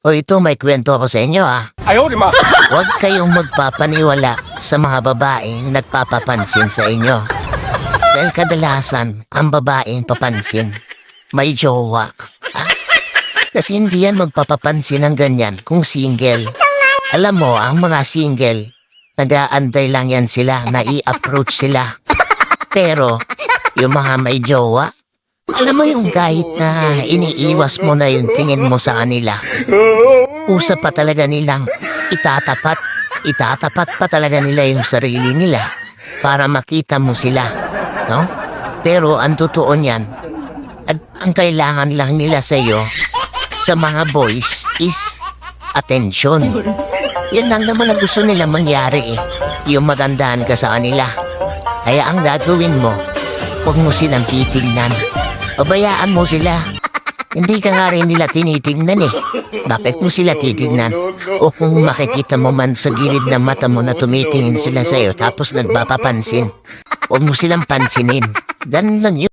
O ito, may kwento ako sa inyo ah. Ayaw, lima! Huwag kayong magpapaniwala sa mga babaeng nagpapapansin sa inyo. Dahil kadalasan, ang babaeng papansin, may jowa. Ah? Kasi hindi yan magpapapansin ng ganyan kung single. Alam mo, ang mga single, nag-aantay lang yan sila na i-approach sila. Pero, yung mga may jowa, alam mo yung kahit na iniiwas mo na yung tingin mo sa kanila, usap pa talaga nilang itatapat, itatapat pa talaga nila yung sarili nila para makita mo sila, no? Pero ang totoo niyan, at ang kailangan lang nila sa iyo sa mga boys is attention. Yan lang naman ang gusto nila mangyari eh, yung magandaan ka sa kanila. Kaya ang gagawin mo, huwag mo silang titignan. Pabayaan mo sila. Hindi ka nga rin nila tinitingnan eh. Bakit mo sila titignan? O kung makikita mo man sa gilid ng mata mo na tumitingin sila sa'yo tapos nagpapapansin, huwag mo silang pansinin. Ganun lang yun.